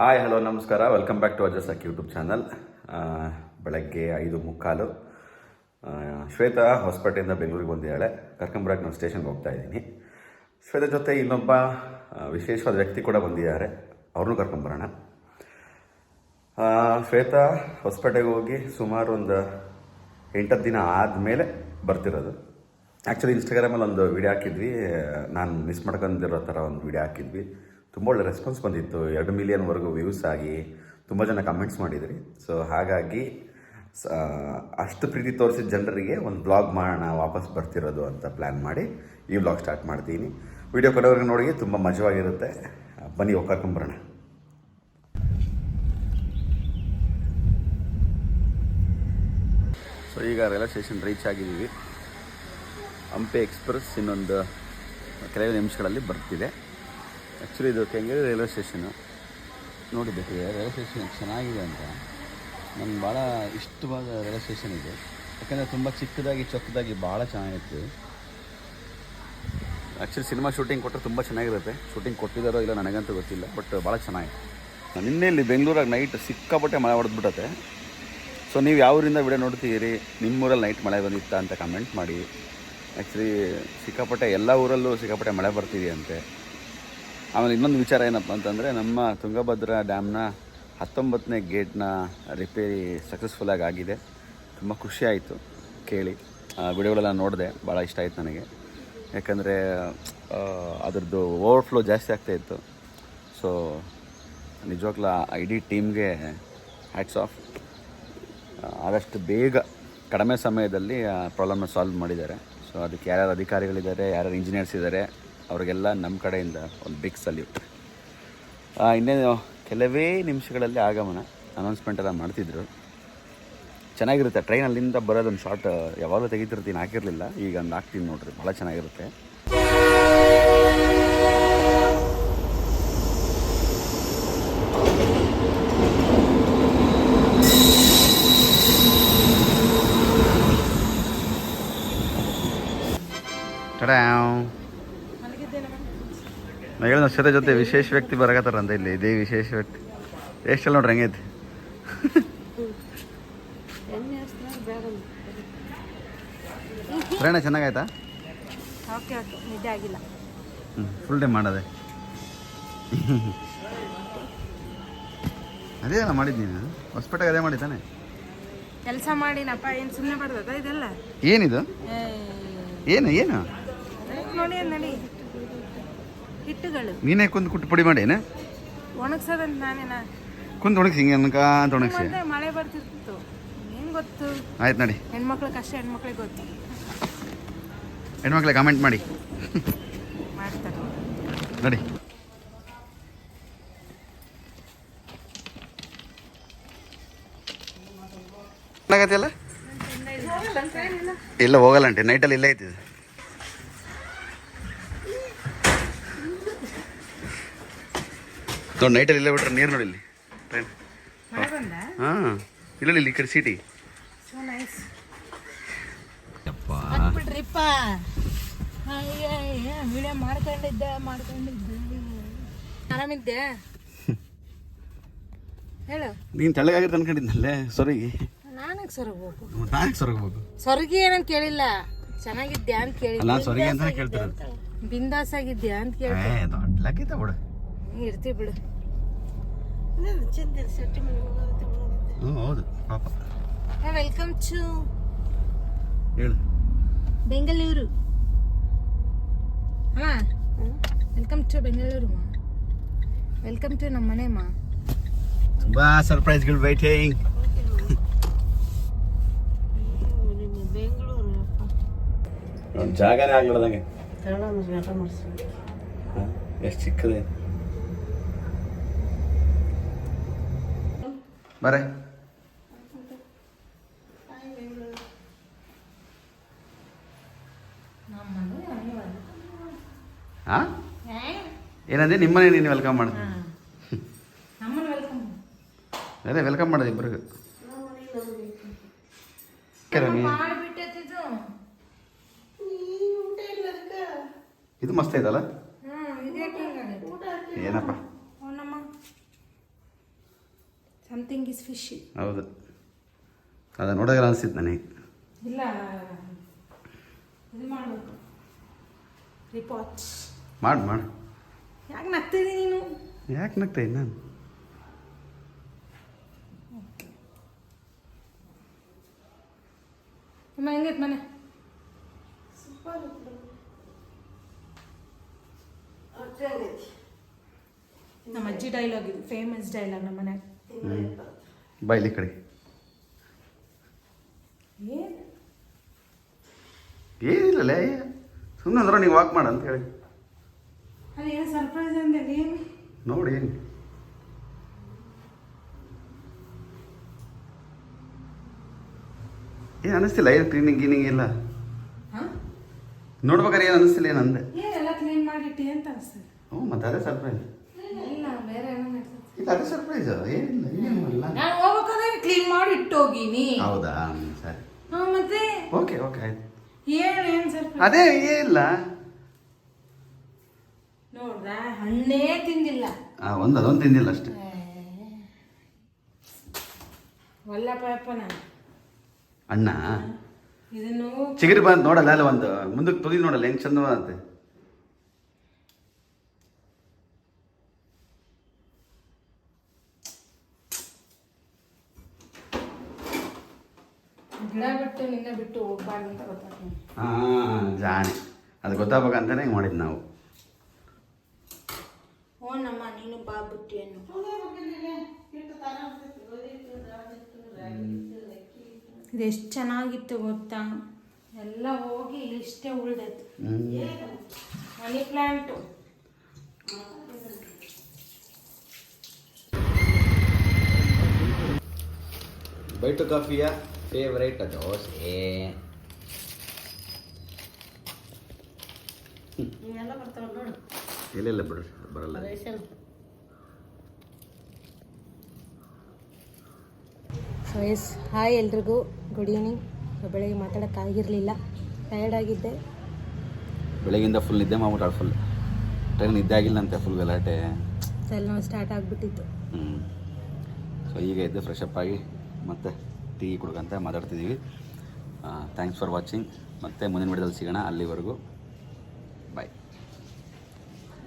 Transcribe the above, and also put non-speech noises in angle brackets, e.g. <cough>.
Hi, hello, ನಮಸ್ಕಾರ. Welcome back to ಅಜಸಕ್ YouTube channel ಬೆಳಗ್ಗೆ ಐದು ಮುಕ್ಕಾಲು. ಶ್ವೇತಾ ಹೊಸಪೇಟೆಯಿಂದ ಬೆಂಗಳೂರಿಗೆ ಬಂದಿದ್ದಾಳೆ. ಕರ್ಕೊಂಬರಕ್ಕೆ ನಾನು ಸ್ಟೇಷನ್ಗೆ ಹೋಗ್ತಾ ಇದ್ದೀನಿ. ಶ್ವೇತಾ ಜೊತೆ ಇನ್ನೊಬ್ಬ ವಿಶೇಷವಾದ ವ್ಯಕ್ತಿ ಕೂಡ ಬಂದಿದ್ದಾರೆ. ಅವ್ರನ್ನೂ ಕರ್ಕೊಂಬರೋಣ. ಶ್ವೇತಾ ಹೊಸಪೇಟೆಗೆ ಹೋಗಿ ಸುಮಾರು ಒಂದು ಎಂಟತ್ತು ದಿನ ಆದಮೇಲೆ ಬರ್ತಿರೋದು. ಆ್ಯಕ್ಚುಲಿ ಇನ್ಸ್ಟಾಗ್ರಾಮಲ್ಲಿ ಒಂದು ವಿಡಿಯೋ ಹಾಕಿದ್ವಿ. ನಾನು ಮಿಸ್ ಮಾಡ್ಕೊಂಡಿರೋ ಥರ ಒಂದು ವಿಡಿಯೋ ಹಾಕಿದ್ವಿ. ತುಂಬ ಒಳ್ಳೆ ರೆಸ್ಪಾನ್ಸ್ ಬಂದಿತ್ತು. ಎರಡು ಮಿಲಿಯನ್ವರೆಗೂ ವ್ಯೂಸ್ ಆಗಿ ತುಂಬ ಜನ ಕಮೆಂಟ್ಸ್ ಮಾಡಿದ್ರಿ. ಸೊ ಹಾಗಾಗಿ ಅಷ್ಟು ಪ್ರೀತಿ ತೋರಿಸಿದ ಜನರಿಗೆ ಒಂದು ಬ್ಲಾಗ್ ಮಾಡೋಣ, ವಾಪಸ್ ಬರ್ತಿರೋದು ಅಂತ ಪ್ಲ್ಯಾನ್ ಮಾಡಿ ಈ ಬ್ಲಾಗ್ ಸ್ಟಾರ್ಟ್ ಮಾಡ್ತೀನಿ. ವಿಡಿಯೋ ಕೊಡೋರಿಗೆ ನೋಡಿ ತುಂಬ ಮಜವಾಗಿರುತ್ತೆ. ಬನ್ನಿ ಕರ್ಕೊಂಬರೋಣ ಸೊ ಈಗ ರೈಲ್ವೆ ಸ್ಟೇಷನ್ ರೀಚ್ ಆಗಿದ್ದೀವಿ. ಹಂಪೆ ಎಕ್ಸ್ಪ್ರೆಸ್ ಇನ್ನೊಂದು, ಕೆಲವೇ ನಿಮಿಷಗಳಲ್ಲಿ ಬರ್ತಿದೆ. ಆ್ಯಕ್ಚುಲಿ ಇದು ಕೆಂಗೇರಿ ರೈಲ್ವೆ ಸ್ಟೇಷನು. ನೋಡಿದ್ದಕ್ಕೆ ರೈಲ್ವೆ ಸ್ಟೇಷನ್ ಚೆನ್ನಾಗಿದೆ ಅಂತ. ನನಗೆ ಭಾಳ ಇಷ್ಟವಾದ ರೈಲ್ವೆ ಸ್ಟೇಷನ್ ಇದು. ಯಾಕಂದರೆ ತುಂಬ ಚಿಕ್ಕದಾಗಿ, ಚೊಕ್ಕದಾಗಿ ಭಾಳ ಚೆನ್ನಾಗಿತ್ತು. ಆ್ಯಕ್ಚುಲಿ ಸಿನಿಮಾ ಶೂಟಿಂಗ್ ಕೊಟ್ಟರೆ ತುಂಬ ಚೆನ್ನಾಗಿರುತ್ತೆ. ಶೂಟಿಂಗ್ ಕೊಟ್ಟಿದ್ದಾರೋ ಇಲ್ಲ ನನಗಂತೂ ಗೊತ್ತಿಲ್ಲ ಬಟ್ ಭಾಳ ಚೆನ್ನಾಗಿದೆ ನಿನ್ನೆ ಇಲ್ಲಿ ಬೆಂಗಳೂರಾಗ ನೈಟ್ ಸಿಕ್ಕಾಪಟ್ಟೆ ಮಳೆ ಹೊಡೆದ್ಬಿಟ್ಟತೆ ಸೊ ನೀವು ಯಾವ ಊರಿಂದ ವಿಡಿಯೋ ನೋಡ್ತೀರಿ ನಿಮ್ಮೂರಲ್ಲಿ ನೈಟ್ ಮಳೆ ಬಂದಿತ್ತಾ ಅಂತ ಕಮೆಂಟ್ ಮಾಡಿ. ಆ್ಯಕ್ಚುಲಿ ಸಿಕ್ಕಾಪಟ್ಟೆ ಎಲ್ಲ ಊರಲ್ಲೂ ಸಿಕ್ಕಾಪಟ್ಟೆ ಮಳೆ ಬರ್ತಿದೆ ಅಂತೆ ಆಮೇಲೆ ಇನ್ನೊಂದು ವಿಚಾರ ಏನಪ್ಪ ಅಂತಂದರೆ ನಮ್ಮ ತುಂಗಭದ್ರಾ ಡ್ಯಾಮ್ನ ಹತ್ತೊಂಬತ್ತನೇ ಗೇಟ್ನ ರಿಪೇರಿ ಸಕ್ಸಸ್ಫುಲ್ಲಾಗಿ ಆಗಿದೆ. ತುಂಬ ಖುಷಿಯಾಯಿತು ಕೇಳಿ. ವಿಡಿಯೋಗಳೆಲ್ಲ ನೋಡಿದೆ ಭಾಳ ಇಷ್ಟ ಆಯಿತು ನನಗೆ. ಯಾಕಂದರೆ ಅದರದ್ದು ಓವರ್ಫ್ಲೋ ಜಾಸ್ತಿ ಆಗ್ತಾಯಿತ್ತು ಸೊ ನಿಜವಾಗ್ಲೂ ಇಡೀ ಟೀಮ್ಗೆ ಹ್ಯಾಟ್ಸ್ ಆಫ್ ಆದಷ್ಟು ಬೇಗ, ಕಡಿಮೆ ಸಮಯದಲ್ಲಿ ಪ್ರಾಬ್ಲಮ್ನ ಸಾಲ್ವ್ ಮಾಡಿದ್ದಾರೆ. ಸೊ ಅದಕ್ಕೆ ಯಾರ್ಯಾರು ಅಧಿಕಾರಿಗಳಿದ್ದಾರೆ, ಯಾರ್ಯಾರು ಇಂಜಿನಿಯರ್ಸ್ ಇದ್ದಾರೆ ಅವರಿಗೆಲ್ಲ ನಮ್ಮ ಕಡೆಯಿಂದ ಒಂದು ಬಿಗ್ ಸಲ್ಯೂಟ್ ಇನ್ನೇನು, ಕೆಲವೇ ನಿಮಿಷಗಳಲ್ಲಿ ಆಗಮನ ಅನೌನ್ಸ್ಮೆಂಟ್ ಎಲ್ಲ ಮಾಡ್ತಿದ್ರು. ಚೆನ್ನಾಗಿರುತ್ತೆ ಟ್ರೈನ್ ಅಲ್ಲಿಂದ ಬರೋದೊಂದು ಶಾರ್ಟ್ ಯಾವಾಗಲೂ ತೆಗಿತಿರ್ತೀನಿ, ಹಾಕಿರಲಿಲ್ಲ. ಈಗ ಒಂದು ಹಾಕ್ತೀನಿ ನೋಡ್ರಿ ಭಾಳ ಚೆನ್ನಾಗಿರುತ್ತೆ. ಟಡ್ಯಾವ್. ನಾ ಹೇಳಿದ ಶ್ವೇತ ಜೊತೆ ವಿಶೇಷ ವ್ಯಕ್ತಿ ಬರಕತ್ತಾರಂತ ಇಲ್ಲಿ ಇದೇ ವಿಶೇಷ ವ್ಯಕ್ತಿ. ಎಷ್ಟಲ್ಲ ನೋಡ್ರಿ ಹಂಗೈತಿ. ಪ್ರಯಾಣ ಚೆನ್ನಾಗಾಯ್ತಾ? ಓಕೆ ಓಕೆ ನಿದ್ದೆ ಆಗಿಲ್ಲ. ಹ್ಞೂ ಫುಲ್ ಡೇ ಮಾಡೋದೆ. ಅದೇ ಅಲ್ಲ ಮಾಡಿದ್ದು ನೀನು? ಹೊಸ್ಪೇಟೆಗೆ ಅದೇ ಮಾಡಿದ್ದಾನೆ ಕೆಲಸ ಮಾಡಿನಪ್ಪ ಏನು ಸುಮ್ಮನೆ ಬರ್ತದ ಇದೆಲ್ಲ? ಏನಿದು? ಏನು ಏನು? ನೋಡಿ ನಡಿ. ಹಿಟ್ಟುಗಳು. ನೀನೇ ಕುಂದು ಕುಟ್ಟು ಪುಡಿ ಮಾಡಿ ಒಣಗ್ಸದಂತ ನಾನೇನ? ಕುಂದು ಒಣಗಿಸಿ ಹಿಂಗೆ ಅನ್ಕ ಅಂತ ಒಣಗಿಸಿ. ಮಳೆ ಬರ್ತಿರ್ತಿತ್ತು. ಏನು ಗೊತ್ತು? ಆಯ್ತು ನಡಿ. ಹೆಣ್ಮಕ್ಳು ಕಷ್ಟ ಹೆಣ್ಮಕ್ಳಿಗೆ ಗೊತ್ತು. ಹೆಣ್ಮಕ್ಳಿಗೆ ಕಮೆಂಟ್ ಮಾಡಿ. ಮಾಡ್ತಾರೆ. ನಡಿ. ಏನಾಗತ್ತಿಲ್ಲ ಇಲ್ಲ ಹೋಗಲ್ಲ ಅಂಟೆ ನೈಟಲ್ಲಿ ಇಲ್ಲೇ ಐತಿ ನೋಡಿ ನೈಟಲ್ಲಿ ಇಲ್ಲೇ ಬಿಟ್ರೆ ನೀರು ನೋಡಿ ಇಲ್ಲಿ. ಟ್ರೈನ್ ಹಾಂ ಇಲ್ಲ ಇಲ್ಲಿ ಈ ಕಡೆ ಸಿಟಿ ಬಿಡ್ರಿಪ್ಪ ವಿಡಿಯೋ ಮಾಡ್ಕೊಂಡಿದ್ದೆ ಮಾಡ್ಕೊಂಡಿದ್ದೆ. ಆರಾಮಿದ್ದೆ? <laughs> ಹೇಳು. ನೀನು ತೆಳ್ಳಗಾಗಿರ್ತ ಅನ್ಕೊಂಡಿದ್ನಲ್ಲೇ ಸೊರಗಿ. ನಾನಕ್ಕೆ ಸೊರಗ್ಬೇಕು ನಾನು ಸೊರಗಬೇಕು ಸೊರಗಿ ಏನಂತ ಕೇಳಿಲ್ಲ. ಚೆನ್ನಾಗಿದ್ಯಾ ಅಂತ ಕೇಳಿ ಅಲ್ಲ ಸೊರಗಿ ಅಂತಾನೆ ಕೇಳ್ತಿರೋದು. ಬಿಂದಾಸ್ ಆಗಿದ್ಯಾ ಅಂತ ಕೇಳಿ ದೊಡ್ಡ ಬಿಡು ಇರ್ತೀವಿ ಬಿಡು. ಹ್ಞೂ ಹೌದು ಪಾಪ. ವೆಲ್ಕಮ್ ಟು ಹೇಳು. ಬೆಂಗಳೂರು. ಹಾ ವೆಲ್ಕಮ್ ಟು ಬೆಂಗಳೂರು ಮಾ. ವೆಲ್ಕಮ್ ಟು ನಮ್ಮ ಮನೆ ಮಾ. ತುಂಬಾ ಸರ್ಪ್ರೈಸ್ಗಳು ವೈಟಿಂಗ್ ಜಾಗನೇ ಆಗ್ಲದಂಗೆ ಎಷ್ಟು ಚಿಕ್ಕದೆ. ಬರೇ. ಹಾ ಏನಂದ್ರೆ ನಿಮ್ಮನೆ ನೀನು ವೆಲ್ಕಮ್ ವೆಲ್ಕಮ್ ಅದೇ ವೆಲ್ಕಮ್ ಮಾಡೋದು ಇಬ್ಬರಿಗೆ ಇದು ಮಸ್ತ್ ಐತಲ್ಲ ಏನಪ್ಪ? ಸಮಥಿಂಗ್ ಇಸ್ ಫಿಶಿ ಹೌದು. ಅದು ನೋಡೋಕೆ ಅನಿಸಿತ್ತು ನನಗೆ. ಇಲ್ಲ. ಇದು ಮಾಡಬೇಕು. ರಿಪೋರ್ಟ್ಸ್ ಮಾಡಿ ಮಾಡಿ. ಯಾಕೆ ನಗ್ತಿದ್ದೀನಿ ನೀನು? ಯಾಕೆ ನಗ್ತಾ ನಾನು? ನಿಮ್ಮ ಹೆಂಗೈತೆ ಮನೆ? ಸೂಪರ್ ನಮ್ಮ ಅಜ್ಜಿ ಡೈಲಾಗ್ ಇದು ಫೇಮಸ್ ಡೈಲಾಗ್ ನಮ್ಮ ಮನ್ಯಾಗ. ಬಾಯ್ಲಿ ಕಡೆ. ಏನಿಲ್ಲ ಸುಮ್ಮನೆ ಅಂದ್ರೆ ನೀವು ವಾಕ್ ಮಾಡು ಅಂತ ಹೇಳಿ. ನೋಡಿ ಏನು? ಏನು ಅನಿಸ್ತಿಲ್ಲ ಏನು ಕ್ಲೀನಿಂಗ್ ಗೀನಿಂಗ್ ಇಲ್ಲ? ನೋಡ್ಬೇಕಾದ್ರೆ ಏನು ಅನಿಸ್ತಿಲ್ಲ ಏನಂದೆ ಹ್ಞೂ ಮತ್ತೆ ಅದೇ ಸರ್ಪ್ರೈಸ್ ಇಲ್ಲ ಬೇರೆ ಏನೋ ಮಾಡ್ತದೆ ಇಲ್ಲ ಅದೇ ಸರ್ಪ್ರೈಸ್ ಏನಿಲ್ಲ ಏನು ನಾನು ಹೋಗ್ಬೇಕಾದ್ರೆ ಕ್ಲೀನ್ ಮಾಡಿ ಇಟ್ಟೋಗಿನಿ. ಹೌದಾ? ಸರಿ. ಹಾಂ ಮತ್ತೆ? ಓಕೆ ಓಕೆ ಆಯ್ತು. ಏನು ಏನು ಸರ್ಪ್ರೈಸ್ ಅದೇ ಇಲ್ಲ. ನೋಡ್ದ? ಹಣ್ಣೇ ತಿಂದಿಲ್ಲ. ಆ ಒಂದು ಅದೊಂದು ತಿಂದಿಲ್ಲ ಅಷ್ಟೇ. ಒಲ್ಲಪ್ಪ ನಾನು. ಅಣ್ಣ? ಇದನ್ನು ಚಿಗುರಿ ಬಂದು ನೋಡಲ್ಲ ಅಲ್ಲ ಒಂದು ಮುಂದಕ್ಕೆ ತುದಿ ನೋಡಲ್ಲ ಹೆಂಗೆ ಚಂದ ಅಂತೆ ಬಿಟ್ಟು ನಿನ್ನ ಬಿಟ್ಟು ಹೋಗ್ಬಾರ್ದು ಅಂತ ಗೊತ್ತಾಗ್ತದೆ. ಹಾಂ ಜಾಣೆ. ಅದು ಗೊತ್ತಾಗಬೇಕಂತಾನೆ ಹಿಂಗೆ ಮಾಡಿದ್ದು ನಾವು. ಓ ನಮ್ಮ ನೀನು ಬಾ ಬಿಟ್ಟಿಯನ್ನು ಇದು ಎಷ್ಟು ಚೆನ್ನಾಗಿತ್ತು ಗೊತ್ತಾ? ಎಲ್ಲ ಹೋಗಿ ಇಷ್ಟೇ ಉಳ್ದೈತು ಮನಿ ಪ್ಲಾಂಟು. ಬೈಟು ಕಾಫಿಯ? ಫೇವ್ರೇಟ್ ದೋಸೆ ಇವೆಲ್ಲ ಬರ್ತಾವ ನೋಡು. ಇಲ್ಲ ಇಲ್ಲ ಬಿಡ್ರಿ ಬರಲ್ಲ ಸೊ ಎಸ್ ಹಾಯ್ ಎಲ್ರಿಗೂ. ಗುಡ್ ಈವ್ನಿಂಗ್ ಬೆಳಗ್ಗೆ ಮಾತಾಡೋಕ್ಕಾಗಿರಲಿಲ್ಲ ಟಯರ್ಡ್ ಆಗಿದ್ದೆ. ಬೆಳಗಿಂದ ಫುಲ್ ನಿದ್ದೆ ಮಾಡ್ಬಿಟ್ಟು ಫುಲ್ ಟ್ರೈನ್ ನಿದ್ದೆ ಆಗಿಲ್ಲ ಅಂತೆ ಫುಲ್ ಗಲಾಟೆ. ತಲೆನೋವು ಸ್ಟಾರ್ಟ್ ಆಗಿಬಿಟ್ಟಿತ್ತು. ಹ್ಞೂ ಸೊ ಈಗ ಇದ್ದೆ ಫ್ರೆಶ್ ಅಪ್ ಆಗಿ ಮತ್ತೆ ಟೀ ಕುಡ್ಕೊಂತ ಮಾತಾಡ್ತಿದ್ದೀವಿ. ಥ್ಯಾಂಕ್ಸ್ ಫಾರ್ ವಾಚಿಂಗ್ ಮತ್ತೆ ಮುಂದಿನ ವಿಡಿಯೋದಲ್ಲಿ ಸಿಗೋಣ. ಅಲ್ಲಿವರೆಗೂ